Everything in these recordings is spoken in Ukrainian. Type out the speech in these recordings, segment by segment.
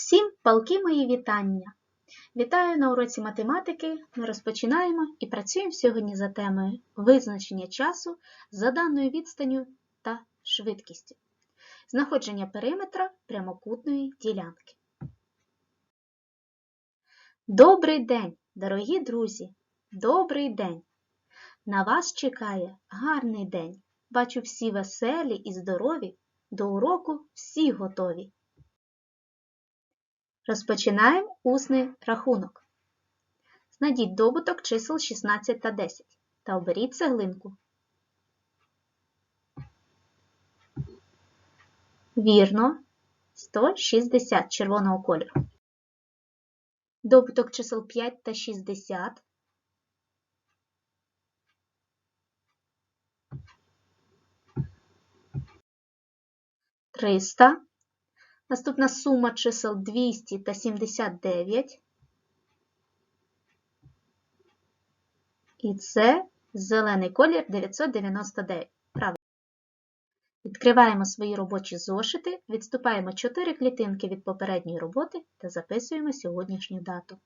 Всім палки мої вітання! Вітаю на уроці математики. Ми розпочинаємо і працюємо сьогодні за темою визначення часу за даною відстанню та швидкістю, знаходження периметра прямокутної ділянки. Добрий день, дорогі друзі! Добрий день! На вас чекає гарний день. Бачу всі веселі і здорові, до уроку всі готові. Розпочинаємо усний рахунок. Знайдіть добуток чисел 16 та 10 та оберіть цеглинку. Вірно, 160 червоного кольору. Добуток чисел 5 та 60. Триста. Наступна сума чисел 200 та 79. І це зелений колір 999. Правильно. Відкриваємо свої робочі зошити, відступаємо 4 клітинки від попередньої роботи та записуємо сьогоднішню дату.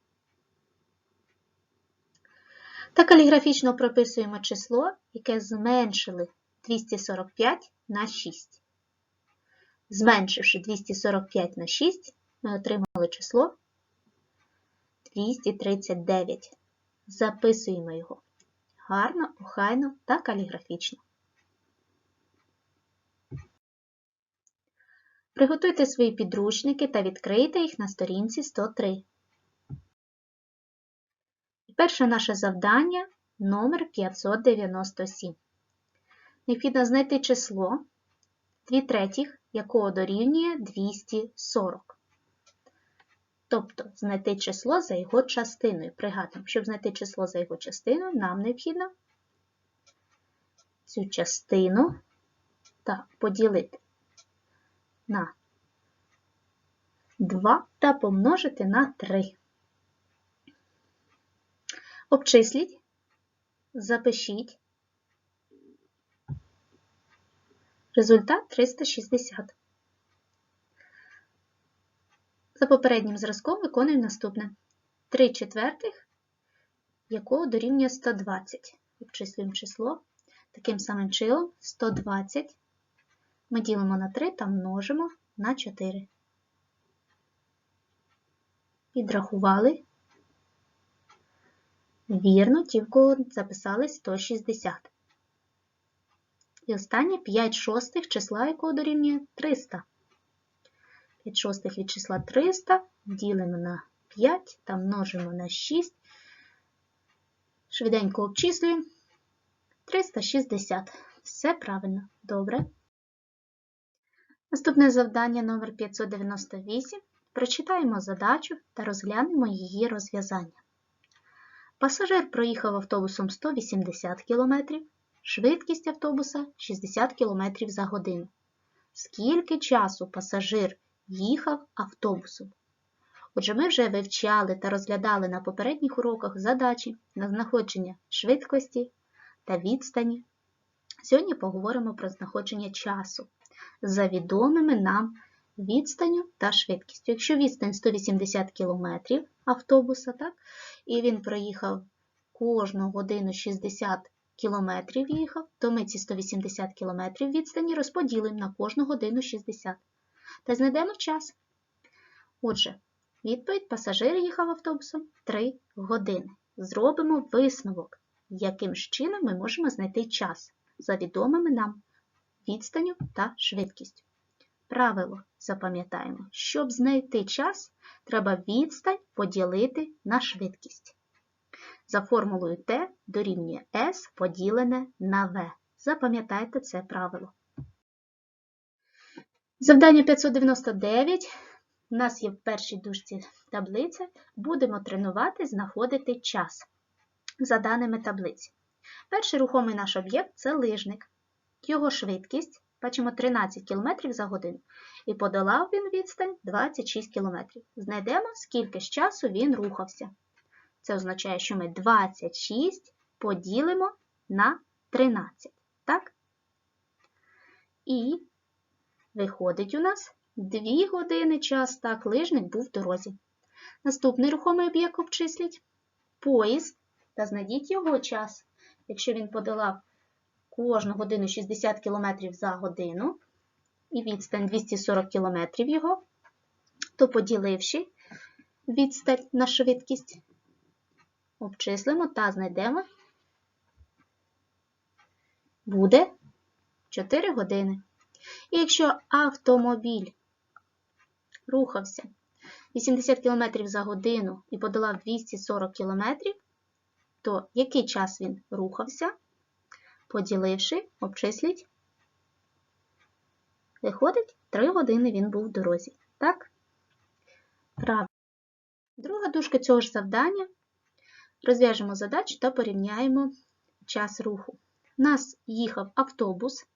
Та каліграфічно прописуємо число, яке зменшили 245 на 6. Зменшивши 245 на 6, ми отримали число 239. Записуємо його гарно, охайно та каліграфічно. Приготуйте свої підручники та відкрийте їх на сторінці 103. Перше наше завдання номер 597. Необхідно знайти число 2 третіх якого дорівнює 240. Тобто знайти число за його частиною. Пригадуємо, щоб знайти число за його частиною, нам необхідно цю частину так, поділити на 2 та помножити на 3. Обчисліть, запишіть. Результат 360. За попереднім зразком виконуємо наступне. 3 четвертих, якого дорівнює 120. Обчислюємо число. Таким самим чином 120 ми ділимо на 3 та множимо на 4. Підрахували. Вірно, ті, кого записали 160. І останнє 5 шостих числа, якого дорівнює 300. 5 шостих від числа 300 ділимо на 5 та множимо на 6. Швиденько обчислюємо 360. Все правильно. Добре. Наступне завдання номер 598. Прочитаємо задачу та розглянемо її розв'язання. Пасажир проїхав автобусом 180 км. Швидкість автобуса 60 км за годину. Скільки часу пасажир їхав автобусом? Отже, ми вже вивчали та розглядали на попередніх уроках задачі на знаходження швидкості та відстані. Сьогодні поговоримо про знаходження часу за відомими нам відстанню та швидкістю. Якщо відстань 180 км автобуса, так, і він проїхав кожну годину 60 км, кілометрів їхав, то ми ці 180 кілометрів відстані розподілимо на кожну годину 60 та знайдемо час. Отже, відповідь пасажир їхав автобусом 3 години. Зробимо висновок, яким чином ми можемо знайти час за відомими нам відстанню та швидкістю. Правило запам'ятаємо, щоб знайти час, треба відстань поділити на швидкість. За формулою Т дорівнює S поділене на V. Запам'ятайте це правило. Завдання 599. У нас є в першій дужці таблиця. Будемо тренувати, знаходити час за даними таблиці. Перший рухомий наш об'єкт це лижник. Його швидкість, бачимо, 13 км за годину. І подолав він відстань 26 км. Знайдемо, скільки з часу він рухався. Це означає, що ми 26 поділимо на 13. Так? І виходить у нас 2 години час, так, лижник був в дорозі. Наступний рухомий об'єкт обчисліть. Поїзд та знайдіть його час. Якщо він подолав кожну годину 60 км за годину і відстань 240 км його, то поділивши відстань на швидкість, обчислимо та знайдемо, буде 4 години. І якщо автомобіль рухався 80 км за годину і подолав 240 км, то який час він рухався, поділивши, обчисліть, виходить, 3 години він був в дорозі. Так? Правильно. Друга дужка цього ж завдання. Розв'яжемо задачу та порівняємо час руху. У нас їхав автобус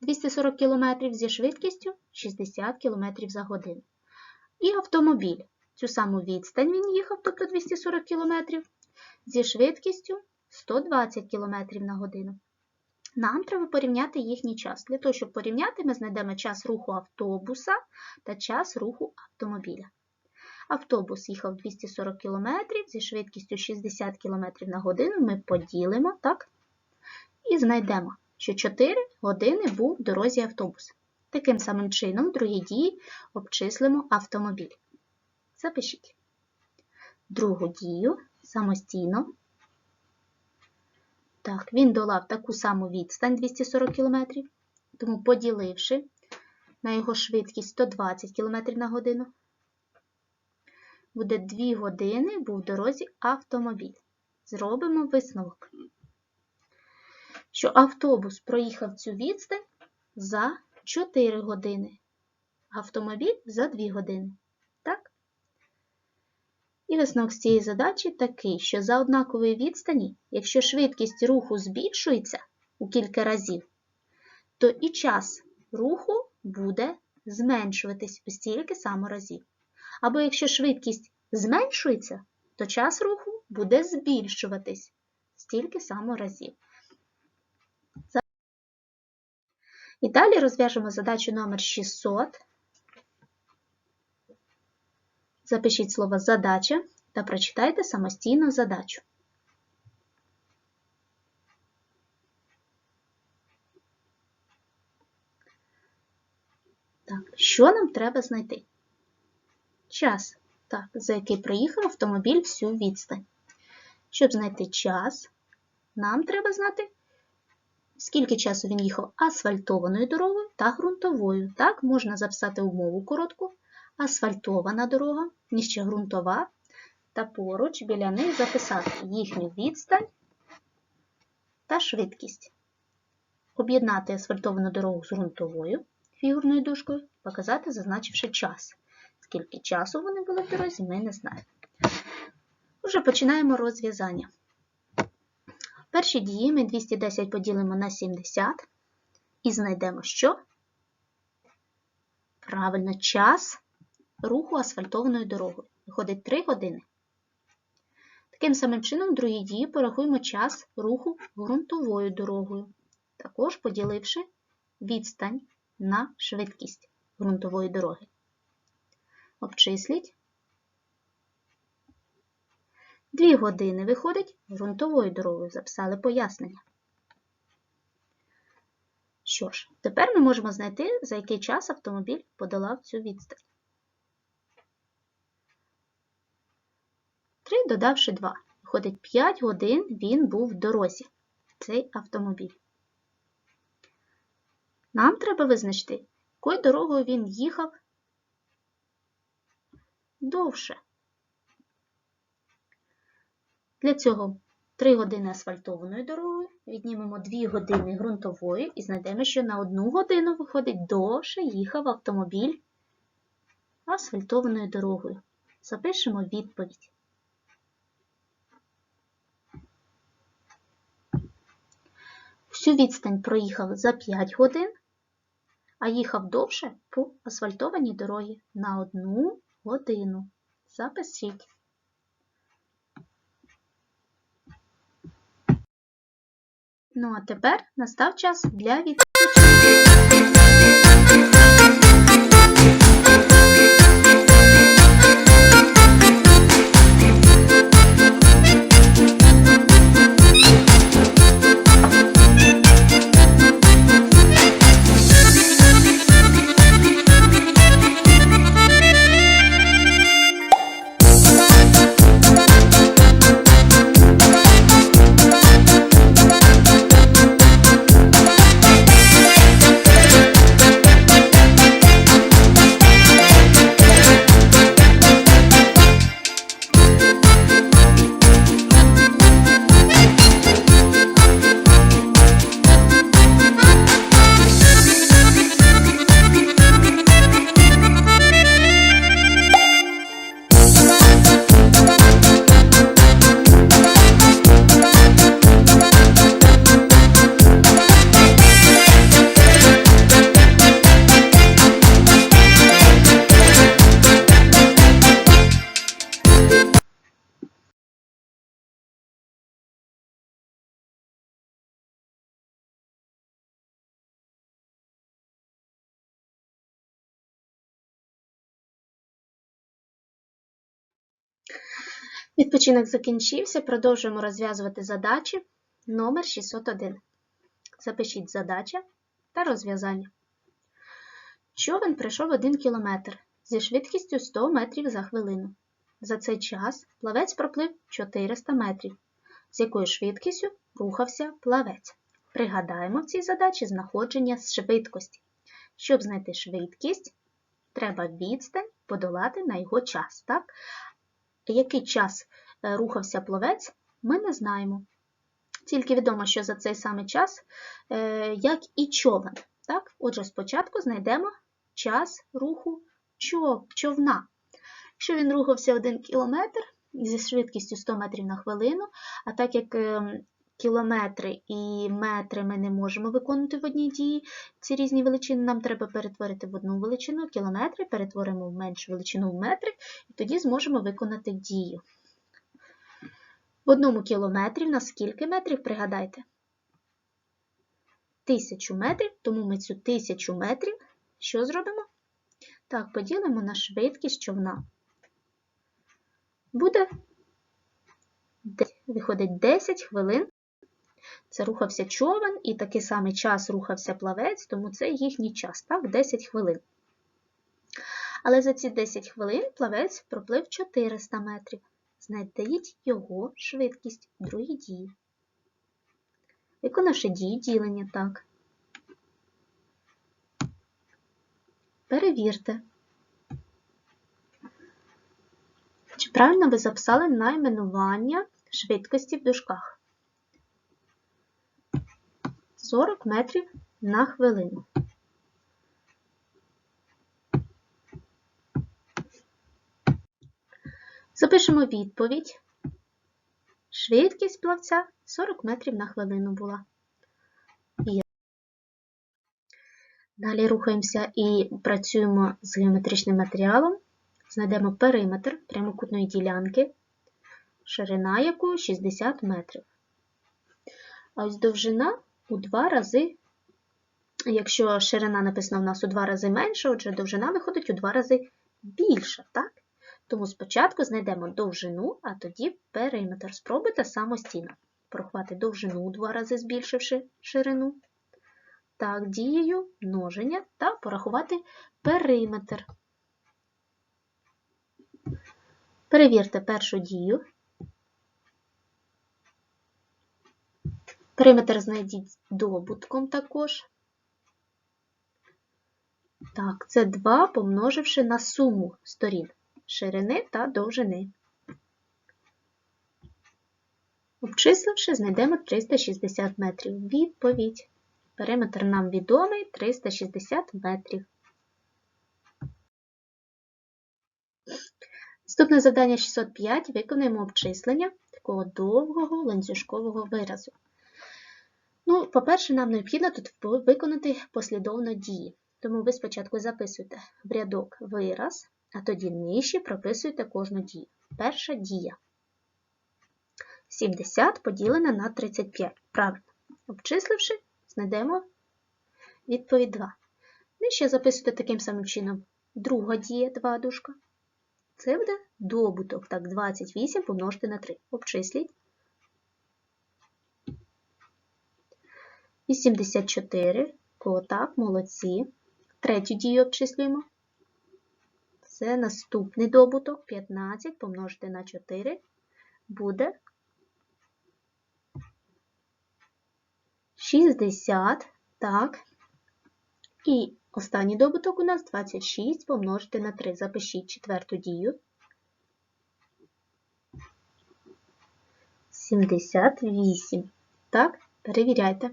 240 км зі швидкістю 60 км за годину. І автомобіль. Цю саму відстань він їхав, тобто 240 км, зі швидкістю 120 км на годину. Нам треба порівняти їхній час. Для того, щоб порівняти, ми знайдемо час руху автобуса та час руху автомобіля. Автобус їхав 240 км зі швидкістю 60 км на годину. Ми поділимо, так? І знайдемо, що 4 години був в дорозі автобус. Таким самим чином, в другій дії обчислимо автомобіль. Запишіть. Другу дію самостійно. Так, він долав таку саму відстань 240 км, тому поділивши на його швидкість 120 км на годину, буде 2 години був в дорозі автомобіль. Зробимо висновок, що автобус проїхав цю відстань за 4 години, автомобіль за 2 години. Так? І висновок з цієї задачі такий, що за однакової відстані, якщо швидкість руху збільшується у кілька разів, то і час руху буде зменшуватись у стільки само разів. Або якщо швидкість зменшується, то час руху буде збільшуватись стільки само разів. І далі розв'яжемо задачу номер 600. Запишіть слово задача та прочитайте самостійно задачу. Так, що нам треба знайти? Час, так, за який проїхав автомобіль всю відстань. Щоб знайти час, нам треба знати, скільки часу він їхав асфальтованою дорогою та ґрунтовою. Так, можна записати умову коротку. Асфальтована дорога, ніжче ґрунтова, та поруч біля них записати їхню відстань та швидкість. Об'єднати асфальтовану дорогу з ґрунтовою фігурною дужкою, показати, зазначивши час. Скільки часу вони були в дорозі, ми не знаємо. Уже починаємо розв'язання. Перші дії ми 210 поділимо на 70 і знайдемо що? Правильно, час руху асфальтованою дорогою. Виходить 3 години. Таким самим чином, в другій дії порахуємо час руху ґрунтовою дорогою, також поділивши відстань на швидкість ґрунтової дороги. Обчисліть. 2 години виходить ґрунтовою дорогою. Записали пояснення. Що ж, тепер ми можемо знайти, за який час автомобіль подолав цю відстань. 3 додавши 2. Виходить 5 годин він був в дорозі, цей автомобіль. Нам треба визначити, якою дорогою він їхав довше. Для цього 3 години асфальтованою дорогою, віднімемо 2 години ґрунтової і знайдемо, що на 1 годину виходить довше їхав автомобіль асфальтованою дорогою. Запишемо відповідь. Всю відстань проїхав за 5 годин, а їхав довше по асфальтованій дорогі на 1 годину. Запишіть. Ну а тепер настав час для відпочинку. Відпочинок закінчився. Продовжуємо розв'язувати задачі номер 601. Запишіть задача та розв'язання. Човен пройшов 1 кілометр зі швидкістю 100 метрів за хвилину. За цей час плавець проплив 400 метрів, з якою швидкістю рухався плавець. Пригадаємо в цій задачі знаходження швидкості. Щоб знайти швидкість, треба відстань подолати на його час. Так? Який час е, рухався пловець, ми не знаємо. Тільки відомо, що за цей самий час, е, як і човен. Так? Отже, спочатку знайдемо час руху човна. Якщо він рухався 1 кілометр зі швидкістю 100 метрів на хвилину, а так як ем, кілометри і метри ми не можемо виконувати в одній дії, ці різні величини нам треба перетворити в одну величину, кілометри перетворимо в меншу величину в метри, і тоді зможемо виконати дію. В одному кілометрі на скільки метрів, пригадайте? Тисячу метрів, тому ми цю тисячу метрів що зробимо? Так, поділимо на швидкість човна. Буде, виходить 10 хвилин. Це рухався човен, і такий самий час рухався плавець, тому це їхній час, так, 10 хвилин. Але за ці 10 хвилин плавець проплив 400 метрів. Знайдіть його швидкість в другій дії. Виконавши дію ділення, так. Перевірте. Чи правильно ви записали найменування швидкості в дужках? 40 метрів на хвилину. Запишемо відповідь. Швидкість плавця 40 метрів на хвилину була. Далі рухаємося і працюємо з геометричним матеріалом. Знайдемо периметр прямокутної ділянки, ширина якої 60 метрів. А ось довжина у два рази, якщо ширина написана в нас у два рази менша, отже довжина виходить у два рази більша. так? Тому спочатку знайдемо довжину, а тоді периметр. Спробуйте самостійно прохвати довжину у два рази збільшивши ширину. Так, дією множення та порахувати периметр. Перевірте першу дію. Периметр знайдіть добутком також. Так, це 2 помноживши на суму сторін ширини та довжини. Обчисливши, знайдемо 360 метрів. Відповідь. Периметр нам відомий 360 метрів. Наступне завдання 605 виконуємо обчислення такого довгого ланцюжкового виразу. Ну, По-перше, нам необхідно тут виконати послідовно дії. Тому ви спочатку записуєте в рядок вираз, а тоді нижче прописуєте кожну дію. Перша дія. 70 поділене на 35. Правильно. Обчисливши, знайдемо відповідь 2. Нижче записуйте таким самим чином. Друга дія 2 дужка. Це буде добуток. Так, 28 помножити на 3. Обчисліть. 84. Отак, молодці. Третю дію обчислюємо. Це наступний добуток. 15 помножити на 4 буде 60. Так. І останній добуток у нас 26 помножити на 3. Запишіть четверту дію. 78. Так, перевіряйте.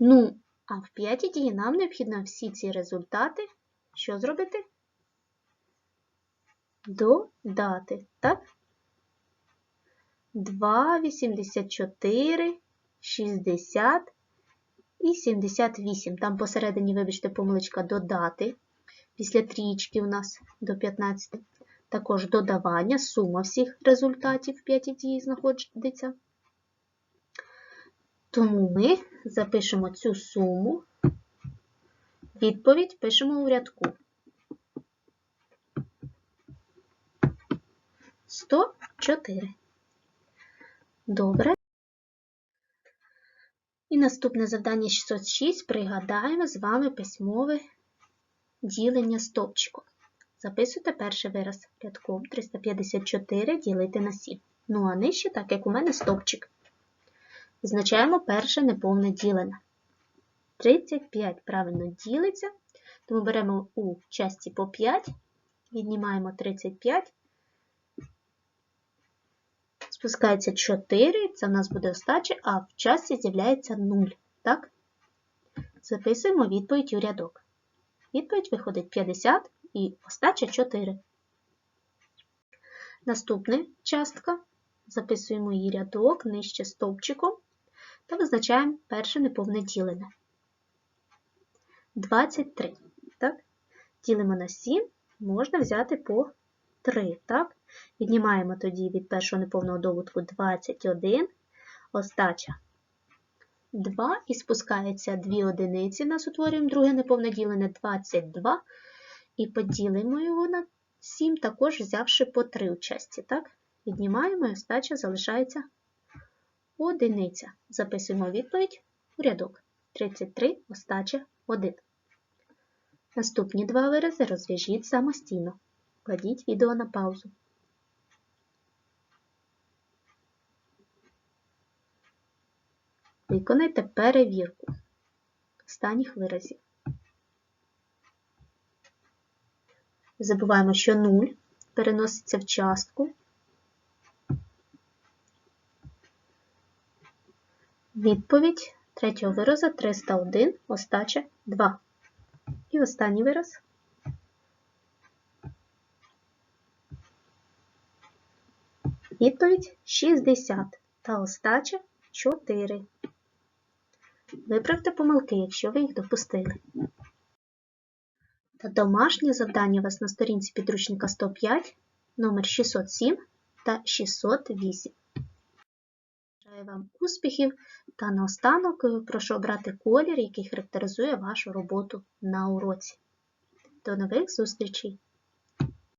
Ну, а в п'ятій дії нам необхідно всі ці результати що зробити? Додати. Так? 2, 84, 60 і 78. Там посередині, вибачте, помилочка додати. Після трічки у нас до 15. Також додавання, сума всіх результатів в п'ятій дії знаходиться. Тому ми запишемо цю суму, відповідь пишемо у рядку. 104. Добре. І наступне завдання 606. Пригадаємо з вами письмове ділення стовпчиком. Записуйте перший вираз рядком 354 ділити на 7. Ну а нижче, так як у мене стовпчик. Визначаємо перше неповне ділене. 35 правильно ділиться, тому беремо у часті по 5, віднімаємо 35, спускається 4, це в нас буде остача, а в часті з'являється 0. Так? Записуємо відповідь у рядок. Відповідь виходить 50 і остача 4. Наступна частка. Записуємо її рядок нижче стовпчиком та визначаємо перше неповне ділене. 23. Так? Ділимо на 7, можна взяти по 3. Так? Віднімаємо тоді від першого неповного добутку 21, остача 2 і спускається 2 одиниці, нас утворюємо друге неповне ділене 22. І поділимо його на 7, також взявши по 3 у часті. Так? Віднімаємо і остача залишається одиниця. Записуємо відповідь у рядок. 33 остача 1. Наступні два вирази розв'яжіть самостійно. Кладіть відео на паузу. Виконайте перевірку останніх виразів. Забуваємо, що 0 переноситься в частку. Відповідь третього виразу 301, остача 2. І останній вираз. Відповідь 60 та остача 4. Виправте помилки, якщо ви їх допустили. Та домашнє завдання у вас на сторінці підручника 105, номер 607 та 608. Бажаю вам успіхів та наостанок е, прошу обрати колір, який характеризує вашу роботу на уроці. До нових зустрічей!